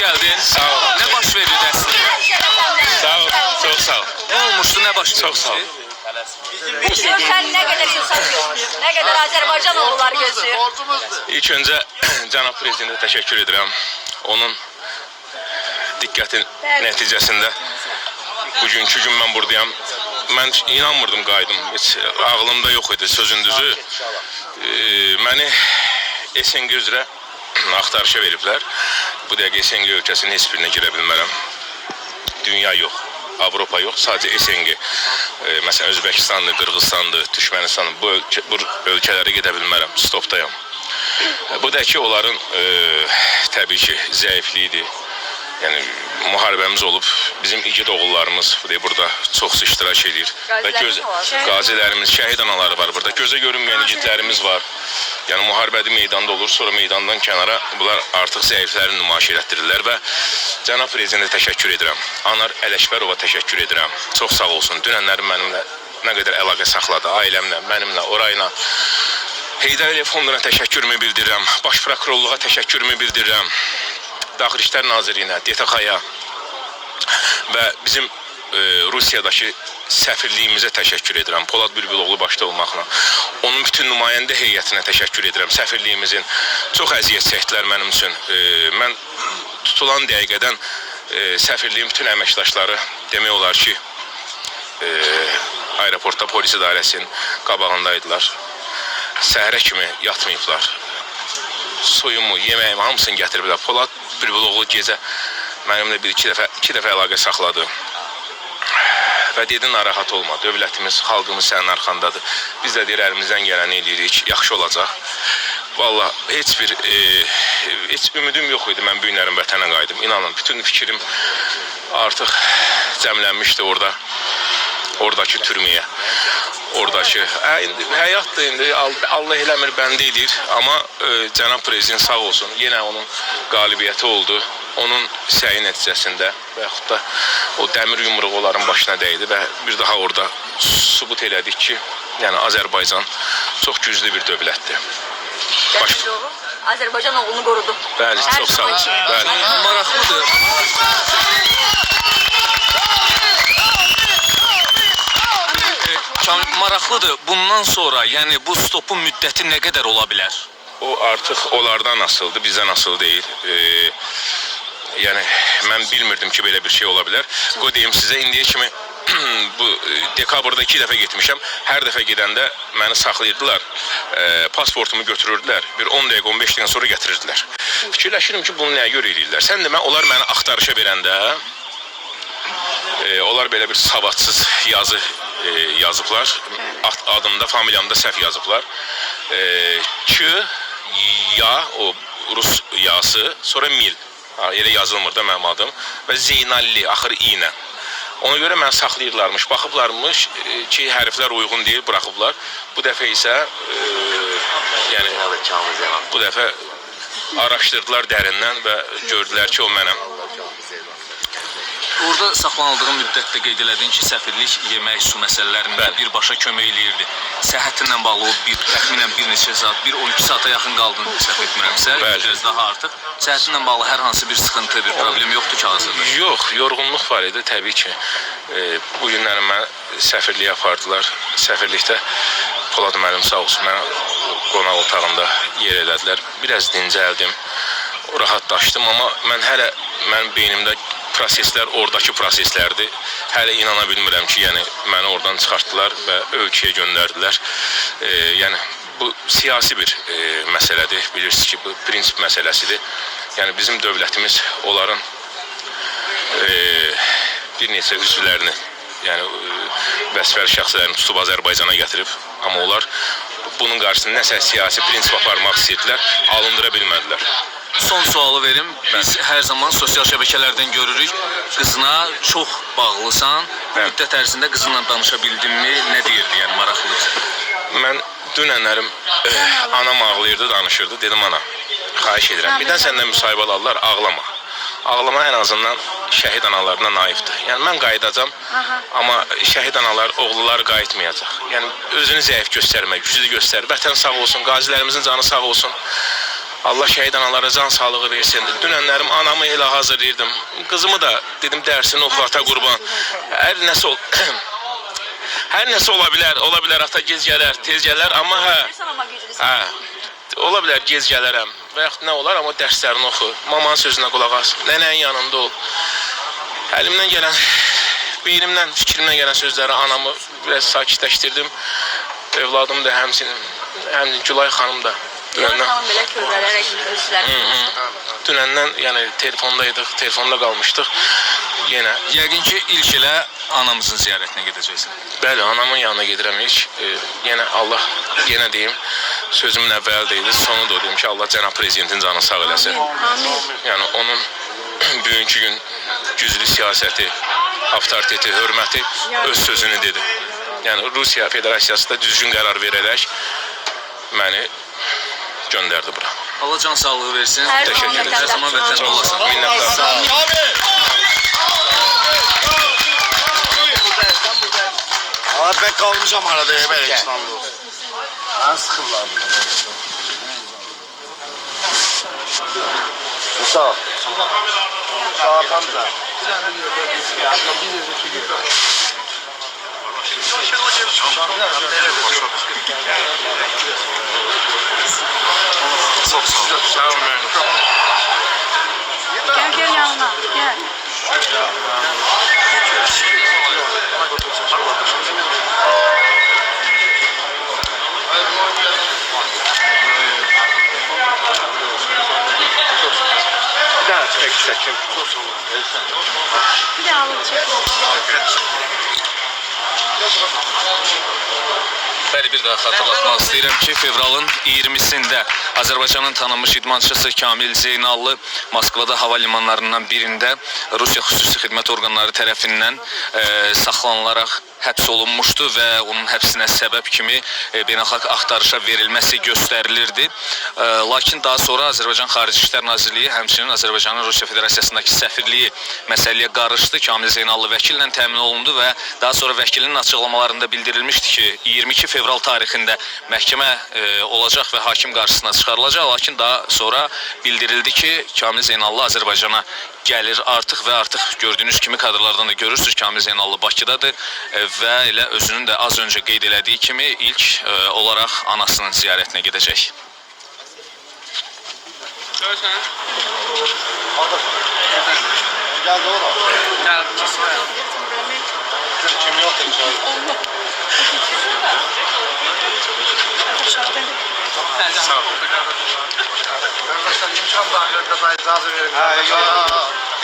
geldin. Sağ ol. Ne baş verirdi əslində? Sağ ol. Çok sağ ol. Ne olmuştu, ne baş Çok sağ ol. verirdi? Sen ne kadar insan gözlüyor, ne kadar Azerbaycan oğullar gözlüyor. İlk önce cənab prezidentə təşəkkür edirəm. Onun diqqətin nəticəsində bugünkü gün mən buradayam. Mən inanmırdım qayıdım. Heç ağlımda yox idi sözün düzü. E, məni SNG üzrə axtarışa veriblər. Bu dəqiqə SNG ölkəsinin heç birinə girə bilmərəm. Dünya yox. Avropa yox, sadəcə SNG. E, məsələn Özbəkistandır, Qırğızstandır, Türkmenistandır. Bu ölkə, bu ölkələrə gedə bilmərəm. Stopdayam. E, Bu da ki onların e, təbii ki zəifliyidir. Yəni müharibəmiz olub, bizim igid oğullarımız bu da burada çox iştirak edir və göz Qazilərimiz şəhid anaları var burada. Gözə görünməyən igidlərimiz var. Yəni müharibədə meydanda olur, sonra meydandan kənara bunlar artıq zəiflərini nümayiş etdirirlər və cənab prezidentə təşəkkür edirəm. Anar Ələkbərova təşəkkür edirəm. Çox sağ olsun. Dünənləri mənimlə nə qədər əlaqə saxladı, ailəmlə, mənimlə, orayla. Heydər Əliyev fonduna təşəkkürümü bildirirəm. Baş prokurorluğa təşəkkürümü bildirirəm. Daxili İşlər Nazirliyinə, DTX-ya və bizim e, Rusiyadakı səfirliyimizə təşəkkür edirəm. Polad Bülbüloğlu başda olmaqla. Onun bütün nümayəndə heyətinə təşəkkür edirəm. Səfirliyimizin çox əziyyət çəkdilər mənim üçün. E, mən tutulan dəqiqədən e, səfirliyin bütün əməkdaşları demək olar ki, e, aeroportda polis idarəsinin qabağındaydılar. Səhərə kimi yatmayıblar. Suyumu, yeməyimi hamısını gətiriblər. Polad Bülbüloğlu gecə mənimlə bir iki dəfə iki dəfə əlaqə saxladı. Və dedi narahat olma. Dövlətimiz, xalqımız sənin arxandadır. Biz də deyir əlimizdən gələni eləyirik. Yaxşı olacaq. Valla heç bir e, heç ümidim yox idi mən bu günlərin vətənə qayıdım. İnanın bütün fikrim artıq cəmlənmişdi orada. Oradakı türməyə. Hə, indi həyat da indi Al- Allah eləmir bəndə edir, amma e, cənab prezident sağ olsun. Yenə onun qalibiyyəti oldu. Onun səyi nəticəsində və yaxud da o dəmir yumruq onların başına dəydi və bir daha orada sübut elədik ki, yəni Azərbaycan çox güclü bir dövlətdir. Baş, Azerbaycan oğlunu korudu. bəli, çox sağ olun. Bəli. Maraqlıdır. E, Kamil, maraqlıdır. Bundan sonra, yəni bu stopun müddəti nə qədər ola bilər? O artıq onlardan asıldı, bizdən asılı deyil. Ee, yəni mən bilmirdim ki, belə bir şey ola bilər. Qoy deyim sizə indiyə kimi bu e, dekabrda 2 dəfə getmişəm. Hər dəfə gedəndə məni saxlayırdılar. E, pasportumu götürürdülər. Bir 10 dəqiqə, 15 dəqiqə sonra gətirirdilər. Fikirləşirəm ki, bunu nəyə görə eləyirlər? Sən demə, onlar məni axtarışa verəndə e, onlar belə bir savadsız yazı e, yazıblar. Ad, adımda, familiyamda səhv yazıblar. E, K, ya, o Rus yası, sonra mil. Elə yazılmır da mənim adım. Və Zeynalli, axır i ilə. Ona görə məni saxlayırlarmış, baxıblarmış e, ki, hərflər uyğun deyil, buraxıblar. Bu dəfə isə e, yəni bu dəfə araşdırdılar dərindən və gördülər ki, o mənəm. Orada saxlanıldığın müddətdə qeyd elədin ki, səfirlik yemək, su məsələlərində Bəli. birbaşa kömək eləyirdi. Səhhətinlə bağlı o bir təxminən bir neçə saat, bir 12 saata yaxın qaldın səhv etmirəmsə, Bəli. biraz daha artıq. Səhhətinlə bağlı hər hansı bir sıxıntı, bir problem yoxdur ki, hazırda. Yox, yorğunluq var idi təbii ki. E, bu günləri mən səfirliyə apardılar. Səfirlikdə Polad müəllim sağ olsun mənə qonaq otağında yer elədilər. Biraz dincəldim. Rahatlaşdım, amma mən hələ mənim beynimdə proseslər oradakı proseslərdir. Hələ inana bilmirəm ki, yəni məni oradan çıxartdılar və ölkəyə göndərdilər. E, yəni bu siyasi bir e, məsələdir. Bilirsiniz ki, bu prinsip məsələsidir. Yəni bizim dövlətimiz onların e, bir neçə üzvlərini, yəni e, vəzifəli şəxslərini tutub Azərbaycana gətirib, amma onlar bunun qarşısında nəsə siyasi prinsip aparmaq istəyirdilər, alındıra bilmədilər. Son sualı verim. Biz hər zaman sosial şəbəkələrdən görürük. Qızına çox bağlısan. Bu Bəli. müddət ərzində qızınla danışa bildinmi? Nə deyirdi, yəni maraqlıdır. Mən dünənlərim e, anam ağlayırdı, danışırdı. Dedim ana, xahiş edirəm. Birdən səndən müsahibə alırlar, ağlama. Ağlama ən azından şəhid analarına naibdir. Yəni mən qayıdacam, amma şəhid analar, oğullar qayıtmayacaq. Yəni özünü zəif göstərmə, güclü göstər. Vətən sağ olsun, qazilərimizin canı sağ olsun. Allah şəhid analara can sağlığı versin. Dünənlərim anamı elə hazırlayırdım. Qızımı da dedim dərsini oxu ata qurban. Hər nəsə ol Hər nəsə ola bilər, ola bilər ata gec gələr, tez gələr, amma hə, hə. Ola bilər gec gələrəm və yaxud nə olar, amma dərslərini oxu. Mamanın sözünə qulaq as. Nənənin yanında ol. Əlimdən gələn, beynimdən, fikrimdən gələn sözləri anamı biraz sakitləşdirdim. Övladım da həmçinin, həmçinin Gülay xanım da. Dünəndən. Dünəndən, Tamam belə kövrələrək özlər. dünəndən yəni telefondaydıq, telefonda qalmışdıq. Yenə Yəqin ki, ilk elə anamızın ziyarətinə gedəcəksən. Bəli, anamın yanına gedirəm ilk. E, yenə Allah, yenə deyim, sözümün əvvəli deyildi, sonu da o deyim ki, Allah cənab prezidentin canını sağ eləsin. Amin. Yəni onun bugünkü gün güclü siyasəti, avtoriteti, hörməti öz sözünü dedi. Yəni Rusiya Federasiyası da düzgün qərar verərək məni göndərdi bura. Allah can sağlığı versin. Hər Təşəkkür zaman ederim. Hər zaman vətəndə olasın. Minnətdaram. Abi ben kalmışam arada ya ben İstanbul. Ben sıkıldım. Musa. Musa Hamza. Gel gel yanına. Gel. Bəli, bir daha xatırlatmaq istəyirəm ki, fevralın 20-sində Azərbaycanın tanınmış idmançısı Kamil Zeynallı Moskvada hava limanlarından birində Rusiya xüsusi xidmət orqanları tərəfindən e, saxlanılaraq həbs olunmuşdu və onun həbsinə səbəb kimi e, beynəlxalq axtarışa verilməsi göstərilirdi. E, lakin daha sonra Azərbaycan Xarici İşlər Nazirliyi həmçinin Azərbaycanın Rusiya Federasiyasındakı səfirliyi məsələyə qarışdı. Kamil Zeynallı vəkillə təmin olundu və daha sonra vəkilin açıqlamalarında bildirilmişdi ki, 22 fevral tarixində məhkəmə e, olacaq və hakim qarşısına çıxarılacaq. Lakin daha sonra bildirildi ki, Kamil Zeynallı Azərbaycana gəlir artıq və artıq gördüyünüz kimi kadrlardan da görürsüz Kamil Zeynallı Bakıdadır və elə özünün də az öncə qeyd elədiyi kimi ilk e, olaraq anasının ziyarətinə gedəcək. Gel doğru. Kim yok içeri. Arkadaşlar imkan dahilinde da icazı verin. Ha,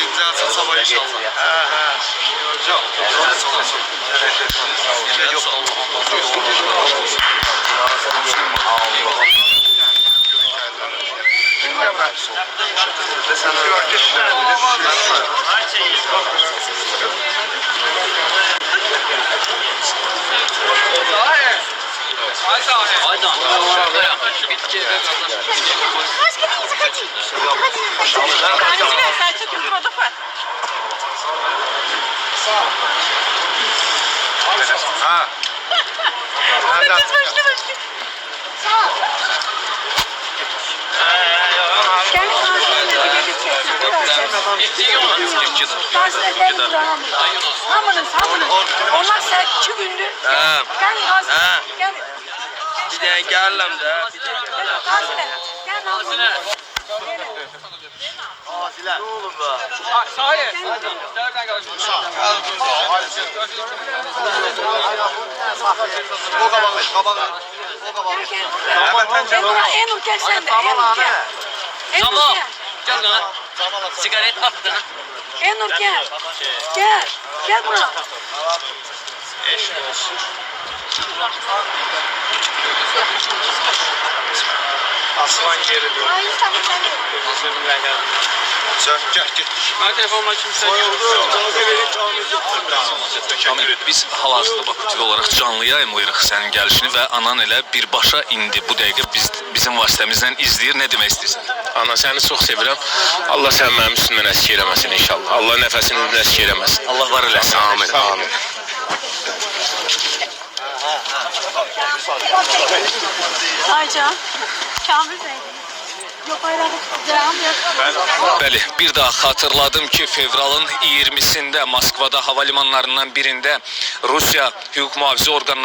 yok. İmzası sabah inşallah. Ha, ha. Yok. Evet. Yok. Sen Ha. Başla başla. Sağ ol. Gel Hamınız, hamınız. Onlar sen iki gündür. Gel Gazi. Gel. Bir de geldim de. Gel Gazi. Gel Gazi. Asiler. Ne olur be. O kabağı, kabağı. O kabağı. Enur, Enur gel sen de. Enur gel. Enur gel. Lan. Sigaret attın. Enur gel. Gel. Gel buraya. Aslan geri dön. Ay tamam tamam. Sen gel git. Ben. Canı verin canınızı. Kamil, biz hal-hazırda Bakı TV olaraq canlı yayımlayırıq sənin gəlişini və anan elə birbaşa indi bu dəqiqə biz bizim vasitəmizlə izləyir. Nə demək istəyirsən? Ana səni çox sevirəm. Allah sən mənim üstümdən əski eləməsin inşallah. Allah nəfəsini əski eləməsin. Allah var eləsin. Amin. Amin. Aycan. Kamil Bey. Yok bayrağı. Devam yok. Bəli, bir daha xatırladım ki, fevralın 20-sində Moskvada hava limanlarından birində Rusiya hüquq mühafizə orqanları